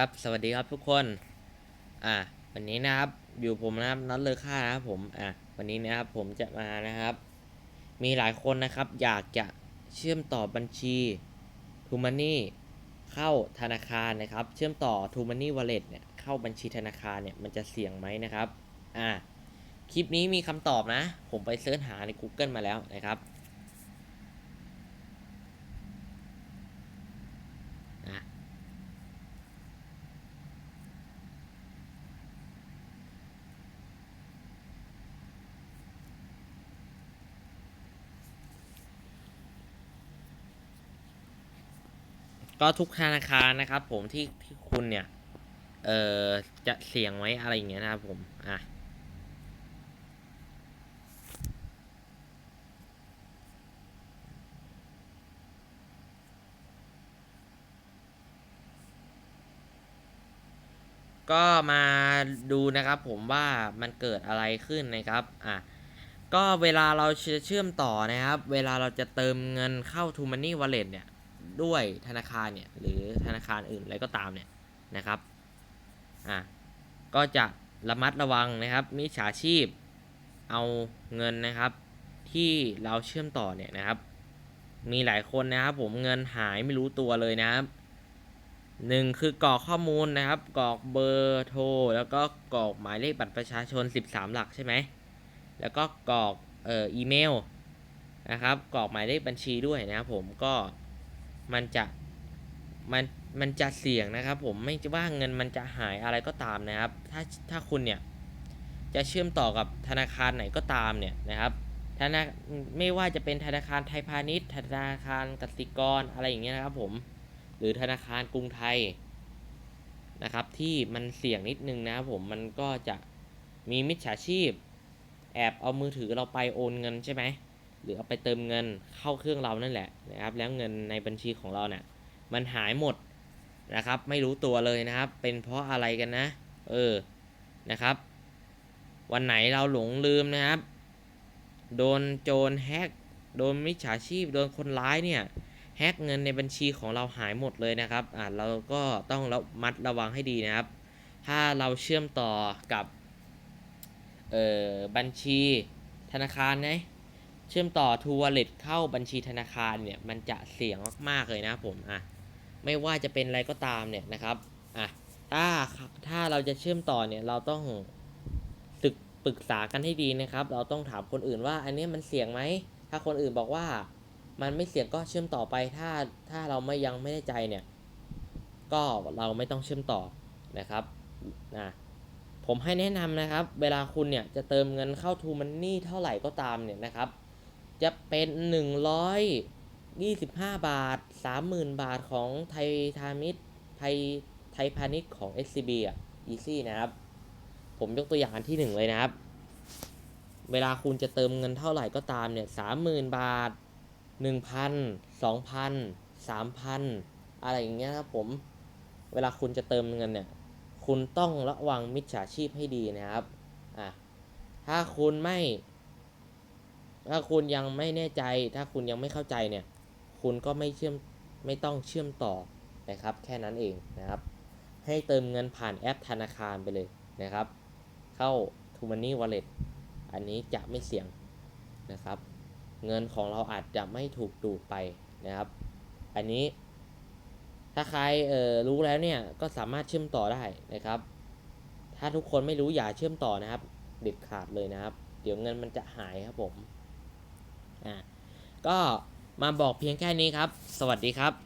ครับสวัสดีครับทุกคน อ่า วันนี้นะครับ อยู่ผมนะครับนัดเลอค่านะครับผม อ่าวันนี้นะครับผมจะมานะครับ มีหลายคนนะครับ อยากจะเชื่อมต่อบัญชีทูมันนี่เข้าธนาคารนะครับ เชื่อมต่อทูมันนี่วอลเล็ตเนี่ยเข้าบัญชีธนาคารเนี่ยมันจะเสี่ยงไหมนะครับ อ่า คลิปนี้มีคำตอบนะ ผมไปเสิร์ชหาใน Google มาแล้วนะครับ ก็ทุกธนาคารนะครับ ผมที่ที่คุณเนี่ย เอ่อจะเสี่ยงไว้อะไรอย่างเงี้ยนะครับผมอะก็มาดูนะครับผมว่ามันเกิดอะไรขึ้นนะครับ อะ ก็เวลาเราจะเชื่อมต่อนะครับ เวลาเราจะเติมเงินเข้า t ู m ม n นี่ Wallet เนี่ย ด้วยธนาคารเนี่ยหรือธนาคารอื่นอะไรก็ตามเนี่ยนะครับอะก็จะระมัดระวังนะครับมิจฉาชีพเอาเงินนะครับที่เราเชื่อมต่อเนี่ยนะครับ มีหลายคนนะครับผมเงินหายไม่รู้ตัวเลยนะครับหนึ่งคือกรอกข้อมูลนะครับกรอกเบอร์โทร แล้วก็กรอกหมายเลขบัตรประชาชน 13 หลักใช่ไหมแล้วก็กรอกเอ่ออีเมลนะครับกรอกหมายเลขบัญชีด้วยนะครับผมก็ มันจะมันมันจะเสี่ยงนะครับ ผมไม่ว่าเงินมันจะหายอะไรก็ตามนะครับ ถ้าถ้าคุณเนี่ยจะเชื่อมต่อกับธนาคารไหนก็ตามเนี่ยนะครับธนาไม่ว่าจะเป็นธนาคารไทยพาณิชย์ ธนาคารกสิกรอะไรอย่างเงี้ยนะครับผมหรือธนาคารกรุงไทยนะครับ ที่มันเสี่ยงนิดนึงนะครับผมมันก็จะมีมิจฉาชีพ แอบเอามือถือเราไปโอนเงินใช่ไหม หรือเอาไปเติมเงินเข้าเครื่องเรานั่นแหละนะครับ แล้วเงินในบัญชีของเราเนี่ยมันหายหมดนะครับ ไม่รู้ตัวเลยนะครับ เป็นเพราะอะไรกันนะ เออนะครับ วันไหนเราหลงลืมนะครับ โดนโจรแฮกโดนมิจฉาชีพโดนคนร้ายเนี่ยแฮกเงินในบัญชีของเราหายหมดเลยนะครับอ่าเราก็ต้องระมัดระวังให้ดีนะครับ ถ้าเราเชื่อมต่อกับเอ่อบัญชีธนาคารนะ เชื่อมต่อ t ู Wallet เข้าบัญชีธนาคารเนี่ยมันจะเสี่ยงมากๆเลยนะผมอะไม่ว่าจะเป็นอะไรก็ตามเนี่ยนะครับอะถ้าถ้าเราจะเชื่อมต่อเนี่ยเราต้องศึกปรึกษากันให้ดีนะครับ เราต้องถามคนอื่นว่า อันนี้มันเสี่ยงไหมถ้าคนอื่นบอกว่ามันไม่เสี่ยงก็เชื่อมต่อไปถ้าถ้าเราไม่ยังไม่แน่ใจเนี่ย ก็เราไม่ต้องเชื่อมต่อนะครับนะผมให้แนะนำนะครับ เวลาคุณเนี่ยจะเติมเงินเข้า t ูมันนี่เท่าไหร่ก็ตามเนี่ยนะครับ จะเป็น 125 บาท 30,000 บาทของไทยทามิตไทยไทยพาณิชย์ของ SCB อะ Easy นะครับ ผมยกตัวอย่างอันที่หนึ่งเลยนะครับ เวลาคุณจะเติมเงินเท่าไหร่ก็ตามเนี่ย30,000 บาท 1,000 2,000 3,000 อะไรอย่างเงี้ยครับผม เวลาคุณจะเติมเงินเนี่ย คุณต้องระวังมิจฉาชีพให้ดีนะครับ อะ ถ้าคุณไม่ ถ้าคุณยังไม่แน่ใจ ถ้าคุณยังไม่เข้าใจเนี่ย คุณก็ไม่เชื่อม ไม่ต้องเชื่อมต่อนะครับ แค่นั้นเองนะครับ ให้เติมเงินผ่านแอปธนาคารไปเลยนะครับ เข้า t ู m ม n นี่ Wallet อันนี้จะไม่เสี่ยงนะครับ เงินของเราอาจจะไม่ถูกดูดไปนะครับ อันนี้ ถ้าใครเออรู้แล้วเนี่ย ก็สามารถเชื่อมต่อได้นะครับ ถ้าทุกคนไม่รู้อย่าเชื่อมต่อนะครับ เด็ดขาดเลยนะครับ เดี๋ยวเงินมันจะหายครับผม อ่าก็มาบอกเพียงแค่นี้ครับ สวัสดีครับ